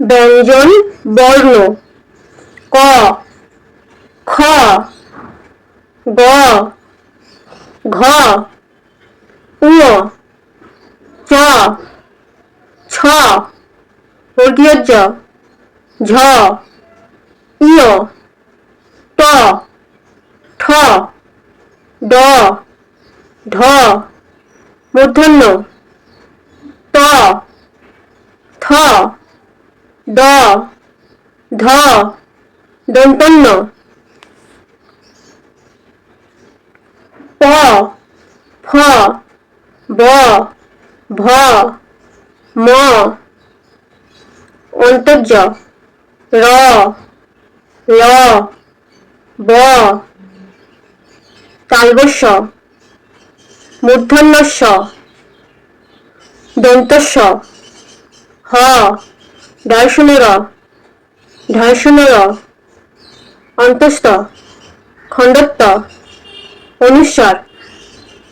ব্যঞ্জন বর্ণ। ক, খ, গ, ঘ উ চ, ছ জ ঝ ইয় ট ঠ, ড ঢ মূর্ধন্য ত, থ দ, ধ দন্তন্য প, ফ, ব, ভ, ম। অন্তর্য, র, ল, ব। তালবস্য মূর্ধন্যস্য দন্তস্য হ। দর্শনের ঢর্ষণের অন্তস্থ। খণ্ডত্ব। অনুস্বর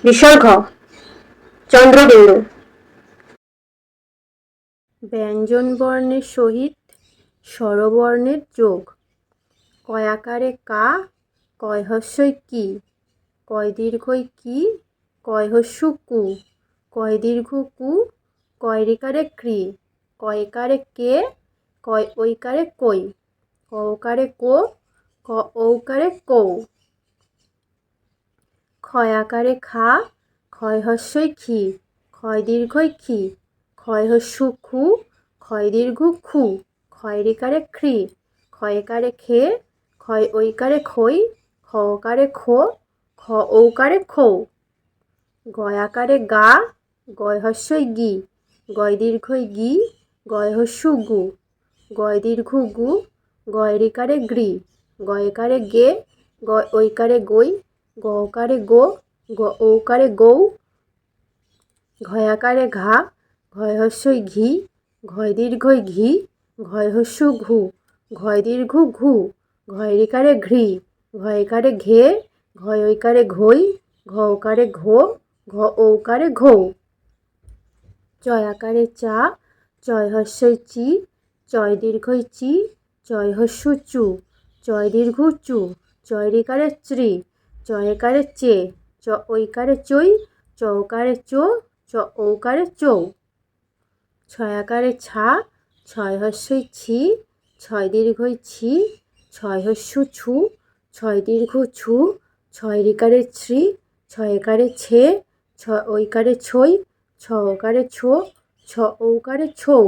বিসর্গ। চন্দ্রবিন্দু। ব্যঞ্জন বর্ণের সহিত স্বরবর্ণের যোগ। কয়াকারে কা, কয় হস্যই কি, কয় দীর্ঘই কি, কয় হস্যু কু, কয় দীর্ঘ কু, কয় রিকারে ক্রি কয়কারে কে, কয় ঐকারে কই কৌকারে কো ক ঔকারে কৌ ক্ষয়াকারে খা, ক্ষয় হস্যই খি ক্ষয় দীর্ঘই খি ক্ষয় হস্যু খু, ক্ষয় দীর্ঘ খু, ক্ষয় রিকারে খ্রি ক্ষয়কারে খে, ক্ষয় ঐকারে খই খকারে খো খ ঔকারে খৌ। গয়াকারে গা, গয় হস্যই গি, গয় দীর্ঘই গি গয় হস্যু গু। গয় দীর্ঘ গু, গয় রিকারে গ্রি। গয়কারে গে, গয় ঐকারে গই গকারে গো, গ ঔকারে গৌ। ঘয়াকারে ঘা ঘয় হস্যই ঘি। ঘয় দীর্ঘই ঘি ঘয় হস্যু ঘু। ঘয় দীর্ঘ ঘু, ঘয় রিকারে ঘৃ ঘয়কারে ঘে, ঘয় ঐকারে ঘই ঘকারে ঘো, ঘ ঔকারে ঘৌ। চয়াকারে চা চয় হস্যই চি চয় দীর্ঘই চি চয় হস্যু চু চয় দীর্ঘ চু চয় রিকারে চ্রি চয়কারে চে, চ ঐকারে চই চৌকারে চো চ ঔকারে চৌ। ছয়াকারে ছা, ছয় হস্যই ছি, ছয় দীর্ঘই ছি, ছয় হস্যু ছু ছয় দীর্ঘ ছু ছয় রিকারে শ্রী ছয়কারে ছে, ছ ঐকারে ছই ছ ওকারে ছো ছ ওকারে ছৌ।